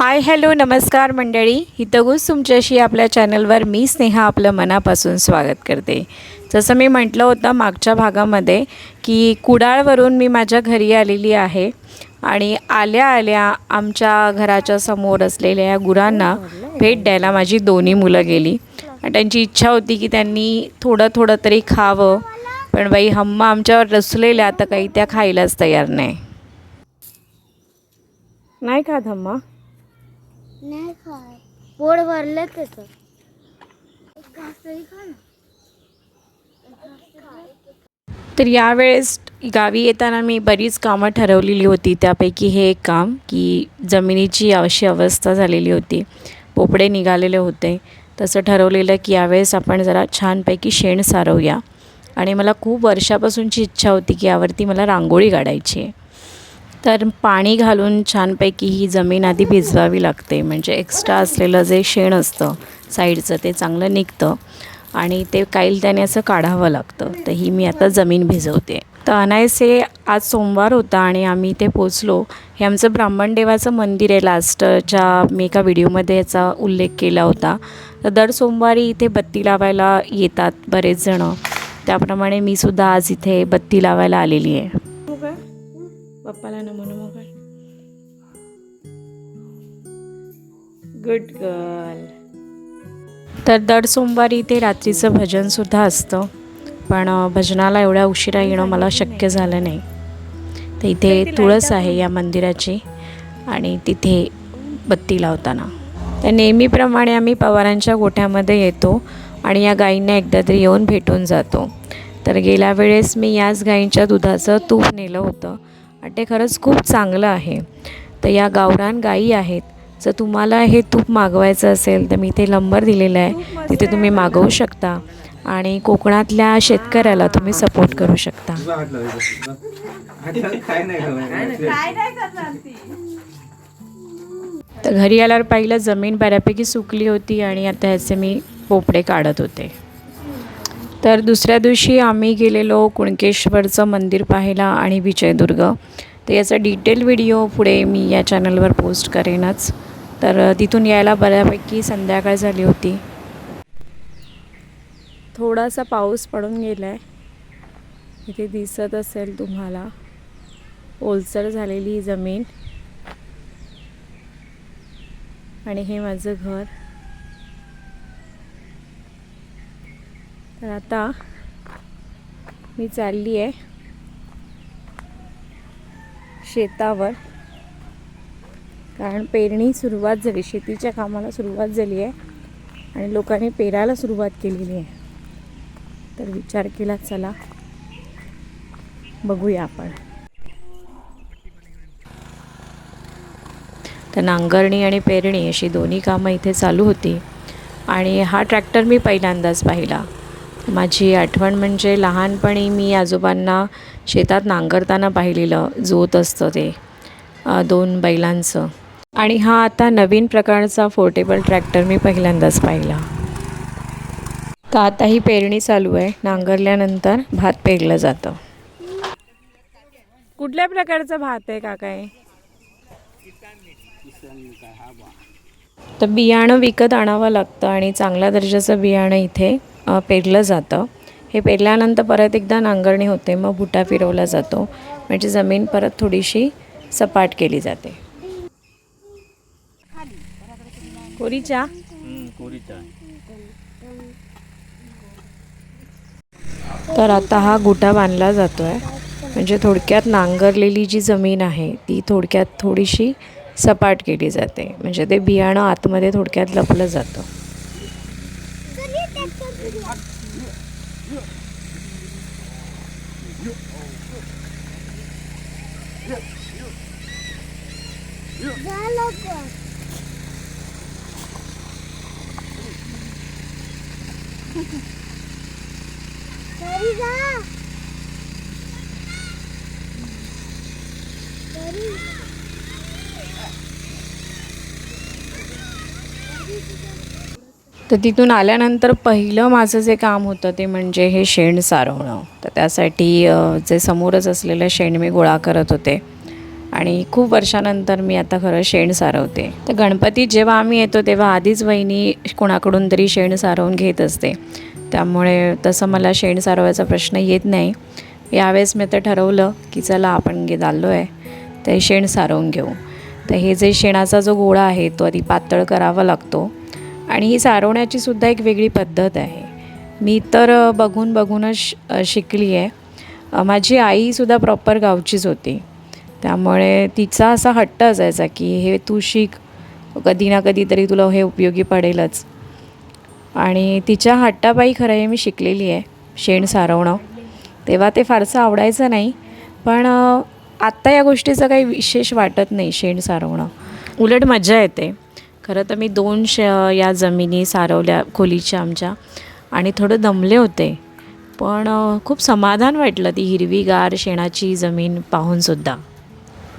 Hi hello नमस्कार मंडळी. हितगुज तुमच्याशी आपल्या चॅनलवर मी स्नेहा आपलं मनापासून स्वागत करते. जसं मी म्हटलं होतं मागच्या भागामध्ये की कुडाळवरून मी माझ्या घरी आलेली आहे आणि आल्या आल्या आमच्या घराच्या समोर असलेल्या या गुरांना भेट द्यायला माझी दोन्ही मुलं गेली. आणि त्यांची इच्छा होती की त्यांनी थोडं थोडं तरी खावं. पण बाई हम्मा आमच्यावर रचलेल्या तर काही त्या खायलाच तयार नाही. नाही खात हम्मा. नाही खाय पोट भरलं त्याचं. एक घास तरी खा ना तर यावेळेस गावी येताना मी बरीच कामं ठरवलेली होती. त्यापैकी हे एक काम की जमिनीची अशी अवस्था झालेली होती. पोपडे निघालेले होते. तसं ठरवलेलं की यावेळेस आपण जरा छानपैकी शेण सारवूया. आणि मला खूप वर्षापासूनची इच्छा होती की यावरती मला रांगोळी काढायची आहे. तर पाणी घालून छानपैकी ही जमीन आधी भिजवावी लागते. म्हणजे एक्स्ट्रा असलेलं जे शेण असतं साईडचं ते चांगलं निघतं आणि ते काईल त्याने असं काढावं लागतं. तर ही मी आता जमीन भिजवते. तर अनायसे आज सोमवार होता आणि आम्ही इथे पोचलो हे आमचं ब्राह्मण देवाचं मंदिर आहे. लास्टच्या मी एका व्हिडिओमध्ये याचा उल्लेख केला होता. तर दर सोमवारी इथे बत्ती लावायला येतात बरेच जणं. त्याप्रमाणे मी सुद्धा आज इथे बत्ती लावायला आलेली आहे. पप्पाला नमो नमो कर. गुड गर्ल तर दर सोमवारी इथे रात्रीचं भजनसुद्धा असतं. पण भजनाला एवढ्या उशिरा येणं मला शक्य झालं नाही. तर इथे तुळस आहे या मंदिराची आणि तिथे बत्ती लावताना. तर नेहमीप्रमाणे आम्ही पवारांच्या गोठ्यामध्ये येतो आणि या गायींना एकदा तरी येऊन भेटून जातो. तर गेल्या वेळेस मी याच गायींच्या दुधाचं तूप नेलं होतं. आणि ते खरंच खूप चांगलं आहे. तर या गावरान गायी आहेत. जर तुम्हाला हे तूप मागवायचं असेल तर मी इथे नंबर दिलेला आहे. तिथे तुम्ही मागवू शकता. आणि कोकणातल्या शेतकऱ्याला तुम्ही सपोर्ट करू शकता. तर घरी आल्यावर पाहिलं जमीन बऱ्यापैकी सुकली होती आणि आता ह्याचे मी पोपडे काढत होते. तर दुसऱ्या दिवशी आम्ही गेलेलो कुणकेश्वरचं मंदिर पाहायला आणि विजयदुर्ग. तर याचा डिटेल व्हिडिओ पुढे मी या चॅनलवर पोस्ट करेनच. तर तिथून यायला बऱ्यापैकी संध्याकाळ झाली होती. थोडासा पाऊस पडून गेला आहे इथे दिसत असेल तुम्हाला. ओलसर झालेली जमीन. आणि हे माझं घर. तर आता मी चालली आहे शेतावर. कारण पेरणी सुरुवात झाली शेतीच्या कामाला सुरुवात झाली आहे आणि लोकांनी पेरायला सुरुवात केलेली आहे. तर विचार केला चला बघूया आपण. तर नांगरणी आणि पेरणी अशी दोन्ही कामं इथे चालू होती आणि हा ट्रॅक्टर मी पहिल्यांदाच पाहिला. माझी आठवण म्हणजे लहानपणी मी आजोबांना शेतात नांगरताना पाहिलेलं जोत असतं ते दोन बैलांचं. आणि हा आता नवीन प्रकारचा फोर्टेबल ट्रॅक्टर मी पहिल्यांदाच पाहिला. तर आता ही पेरणी चालू आहे. नांगरल्यानंतर भात पेरलं जातं. कुठल्या प्रकारचा भात आहे काका तर बियाणं विकत आणावं लागतं आणि चांगल्या दर्जाचं बियाणं इथे पेरलं जातं. हे पेरल्यानंतर परत एकदा नांगरणी होते मग बुटा फिरवला जातो. म्हणजे जमीन परत थोडीशी सपाट केली जाते. तर आता हा गुटा बांधला जातो आहे म्हणजे थोडक्यात नांगरलेली जी जमीन आहे ती थोडक्यात थोडीशी सपाट केली जाते. म्हणजे ते बियाणं आतमध्ये थोडक्यात लपलं जातं जा लवकर घरी जा घरी तर तिथून आल्यानंतर पहिलं माझं जे काम होतं ते म्हणजे हे शेण सारवणं. तर त्यासाठी जे समोरच असलेलं शेण मी गोळा करत होते. आणि खूप वर्षानंतर मी आता खरं शेण सारवते. तर गणपतीत जेव्हा आम्ही येतो तेव्हा आधीच वहिनी कोणाकडून तरी शेण सारवून घेत असते. त्यामुळे तसं मला शेण सारवायचा प्रश्न येत नाही. यावेळेस मी तर ठरवलं की चला आपण गे चाललो आहे ते शेण सारवून घेऊ. तर हे जे शेणाचा जो गोळा आहे तो आधी पातळ करावा लागतो. आणि ही सारवण्याची सुद्धा एक वेगळी पद्धत आहे. मी तर बघून बघूनच शिकली आहे माझी आईसुद्धा प्रॉपर गावचीच होती. त्यामुळे तिचा असा हट्ट असायचा की हे तू शिक कधी ना कधीतरी तुला हे उपयोगी पडेलच. आणि तिच्या हट्टापायी खरं हे मी शिकलेली आहे शेण सारवणं. तेव्हा ते फारसं आवडायचं नाही पण आत्ता या गोष्टीचं काही विशेष वाटत नाही शेण सारवणं. उलट मजा येते. खरं तर मी दोन श या जमिनी सारवल्या खोलीच्या आमच्या आणि थोडं दमले होते. पण खूप समाधान वाटलं ती हिरवीगार शेणाची जमीन पाहूनसुद्धा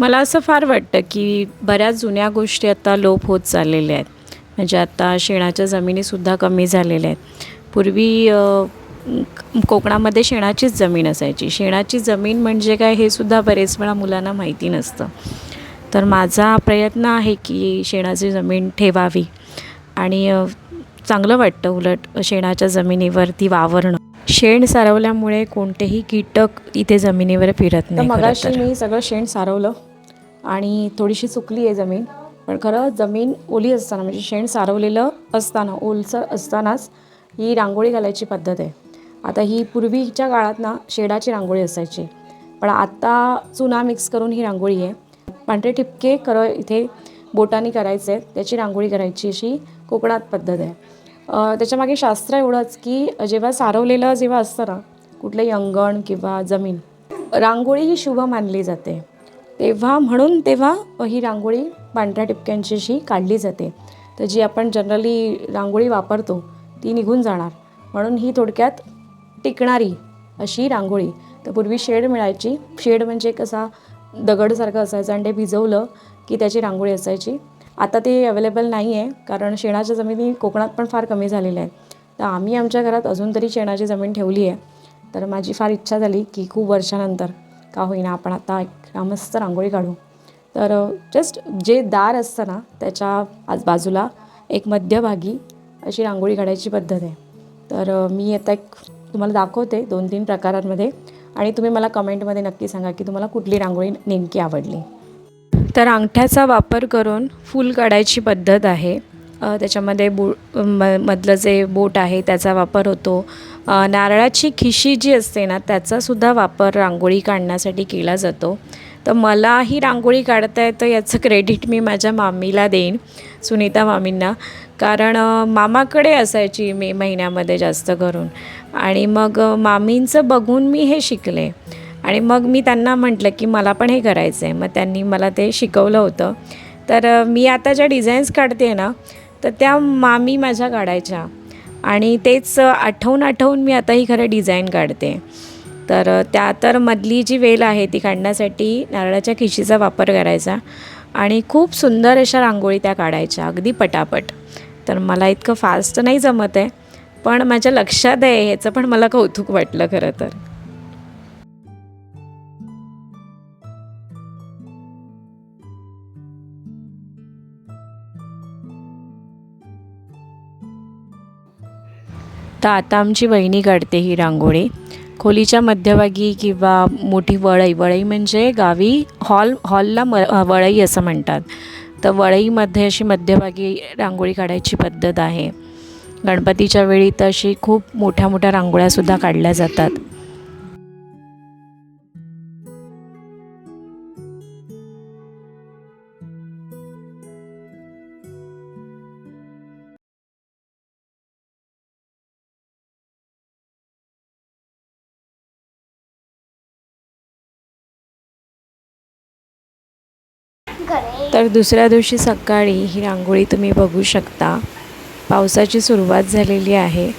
मला असं फार वाटतं की बऱ्याच जुन्या गोष्टी आता लोप होत चाललेल्या आहेत. म्हणजे आता शेणाच्या जमिनीसुद्धा कमी झालेल्या आहेत. पूर्वी कोकणामध्ये शेणाचीच जमीन असायची. शेणाची जमीन म्हणजे काय हे सुद्धा बरेच वेळा मुलांना माहिती नसतं. तर माझा प्रयत्न आहे की शेणाची जमीन ठेवावी. आणि चांगलं वाटतं उलट शेणाच्या जमिनीवरती वावरणं. शेण सारवल्यामुळे कोणतेही कीटक इथे जमिनीवर फिरत नाही तर. मी सगळं शेण सारवलं. आणि थोडीशी सुकली आहे जमीन. पण खरं जमीन ओली असताना म्हणजे शेण सारवलेलं असताना ओलसर असतानाच ही रांगोळी घालायची पद्धत आहे. आता ही पूर्वीच्या काळात ना शेडाची रांगोळी असायची. पण आत्ता चुना मिक्स करून ही रांगोळी आहे. पांढरे ठिपके खरं इथे बोटाने करायचे आहेत. त्याची रांगोळी करायची अशी कोकणात पद्धत आहे. त्याच्यामागे शास्त्र एवढंच की जेव्हा सारवलेलं जेव्हा असतं ना कुठलंही अंगण किंवा जमीन रांगोळी ही शुभ मानली जाते. तेव्हा म्हणून तेव्हा ही रांगोळी पांढऱ्या टिपक्यांची अशी काढली जाते. तर जी आपण जनरली रांगोळी वापरतो ती निघून जाणार. म्हणून ही थोडक्यात टिकणारी अशी रांगोळी. तर पूर्वी शेड मिळायची. शेड म्हणजे कसा दगडसारखं असायचं आणि ते भिजवलं की त्याची रांगोळी असायची. आता ते अवेलेबल नाही आहे कारण शेणाच्या जमिनी कोकणात पण फार कमी झालेल्या आहेत. तर आम्ही आमच्या घरात अजून तरी शेणाची जमीन ठेवली आहे तर माझी फार इच्छा झाली की खूप वर्षानंतर का होईना आपण आता एक मस्त रांगोळी काढू. तर जस्ट जे दार असतं ना त्याच्या आज बाजूला एक मध्यभागी अशी रांगोळी काढायची पद्धत आहे. तर मी आता एक तुम्हाला दाखवते दोन तीन प्रकारांमध्ये आणि तुम्ही मला कमेंटमध्ये नक्की सांगा की तुम्हाला कुठली रांगोळी नेमकी आवडली. तर अंगठ्याचा वापर करून फूल काढायची पद्धत आहे. त्याच्यामध्ये बो म मधलं जे बोट आहे त्याचा वापर होतो. नारळाची खिशी जी असते ना त्याचासुद्धा वापर रांगोळी काढण्यासाठी केला जातो. तर मलाही रांगोळी काढता येतं याचं क्रेडिट मी माझ्या मामीला देईन सुनीता मामींना. कारण मामाकडे असायची मे महिन्यामध्ये जास्त करून. आणि मग मामींचं बघून मी हे शिकले. आणि मग मी त्यांना म्हटलं की मला पण हे करायचं आहे मग त्यांनी मला ते शिकवलं होतं. तर मी आता ज्या डिझाईन्स काढते ना तर त्या मामी माझ्या काढायच्या. आणि तेच आठवून आठवून मी आता ही खरं डिझाईन काढते. तर त्या तर मधली जी वेल आहे ती काढण्यासाठी नारळाच्या खिशीचा वापर करायचा आणि खूप सुंदर अशा रांगोळी त्या काढायच्या अगदी पटापट. तर मला इतकं फास्ट नाही जमत आहे पण माझ्या लक्षात आहे ह्याचं पण मला कौतुक वाटलं खरं तर. तर आता आमची वहिनी काढते ही रांगोळी. खोलीच्या मध्यभागी किंवा मोठी वळई वळई म्हणजे गावी हॉल हॉलला म वळई असं म्हणतात. तर वळईमध्ये अशी मध्यभागी रांगोळी काढायची पद्धत आहे. गणपतीच्या वेळी तर अशी खूप मोठ्या मोठ्या रांगोळ्यासुद्धा काढल्या जातात. तर दुसऱ्या दिवशी सकाळी ही रांगोळी तुम्ही बघू शकता. पावसाची सुरुवात झालेली आहे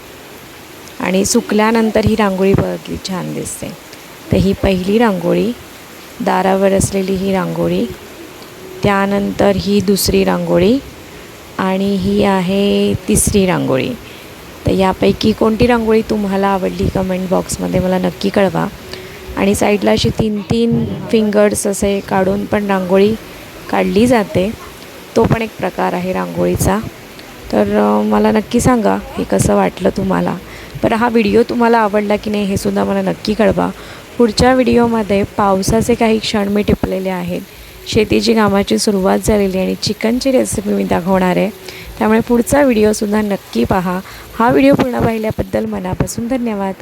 आणि सुकल्यानंतर ही रांगोळी बघितली छान दिसते. तर ही पहिली रांगोळी दारावर असलेली ही रांगोळी त्यानंतर ही दुसरी रांगोळी आणि ही आहे तिसरी रांगोळी. तर यापैकी कोणती रांगोळी तुम्हाला आवडली कमेंट बॉक्समध्ये मला नक्की कळवा. आणि साईडला अशी तीन तीन फिंगर्स असे काढून पण रांगोळी काढली जाते. तो पण एक प्रकार आहे रांगोळीचा. तर मला नक्की सांगा हे कसं वाटलं तुम्हाला? पण हा व्हिडिओ तुम्हाला आवडला की नाही हे सुद्धा मला नक्की कळवा. पुढच्या व्हिडिओमध्ये पावसाचे काही क्षण मी टिपलेले आहेत. शेतीची कामाची सुरुवात झालेली आणि चिकनची रेसिपी मी दाखवणार आहे. त्यामुळे पुढचा व्हिडिओसुद्धा नक्की पहा. हा व्हिडिओ पूर्ण पाहिल्याबद्दल मनापासून धन्यवाद.